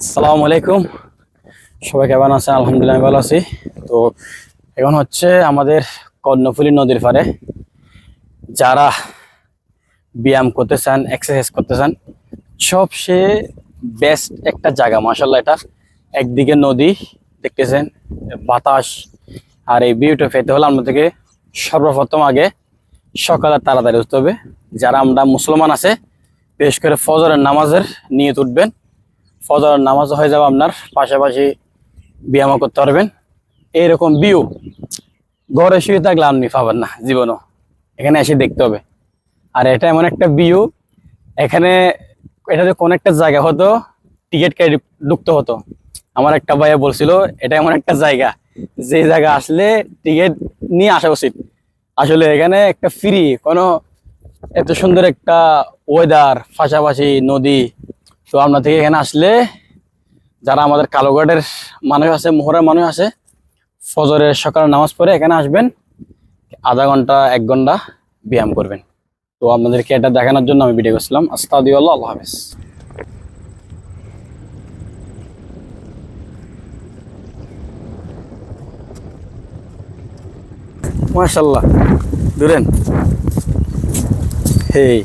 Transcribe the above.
আসসালামু আলাইকুম। সবাই কেমন আছেন? আলহামদুলিল্লাহ, আমি ভালো আছি। তো এখন হচ্ছে আমাদের কর্ণফুলী নদীর পারে যারা ব্যায়াম করতে চান এক্সারসাইজ করতে চান, সবচেয়ে বেস্ট একটা জায়গা মাসাল্লাহ এটা। একদিকে নদী, দেখতেছেন, বাতাস আর এই ভিউটা পেতে হলে আমাদেরকে সর্বপ্রথম আগে সকালে তাড়াতাড়ি উঠতে হবে। যারা আমরা মুসলমান আছে বিশেষ করে ফজরের নামাজের নিয়ে উঠবেন। ফজরের নামাজ হয়ে যাবে আপনার, পাশাপাশি ব্যায়ামও করতে পারবেন। এইরকম ভিউ ঘরে শুয়ে থাকলে আপনি পাবেন না জীবনও। এখানে এসে দেখতে হবে। আর এটা এমন একটা ভিউ এখানে এটা যে কোন একটা জায়গা হতো টিকিট কেটে ঢুকতে হতো। আমার একটা ভাইয়া বলছিল, এটা এমন একটা জায়গা যে জায়গা আসলে টিকিট নিয়ে আসা উচিত। আসলে এখানে একটা ফ্রি কোনো এত সুন্দর একটা ওয়েদার পাশাপাশি নদী। তো আপনার থেকে এখানে আসলে যারা আমাদের কালোঘাটের মানুষ আছে, মোহরের মানুষ আছে, ফজরের সকালে নামাজ পড়ে এখানে আসবেন। আধা ঘণ্টা, এক ঘণ্টা ব্যায়াম করবেন। তো আপনাদেরকে এটা দেখানোর জন্য আমি ভিডিও করছিলাম। আস্তাদিউল্লাহ আল্লাহ আল্লাহ হাফেজ। মাশাল্লাহ দূরেন Hey.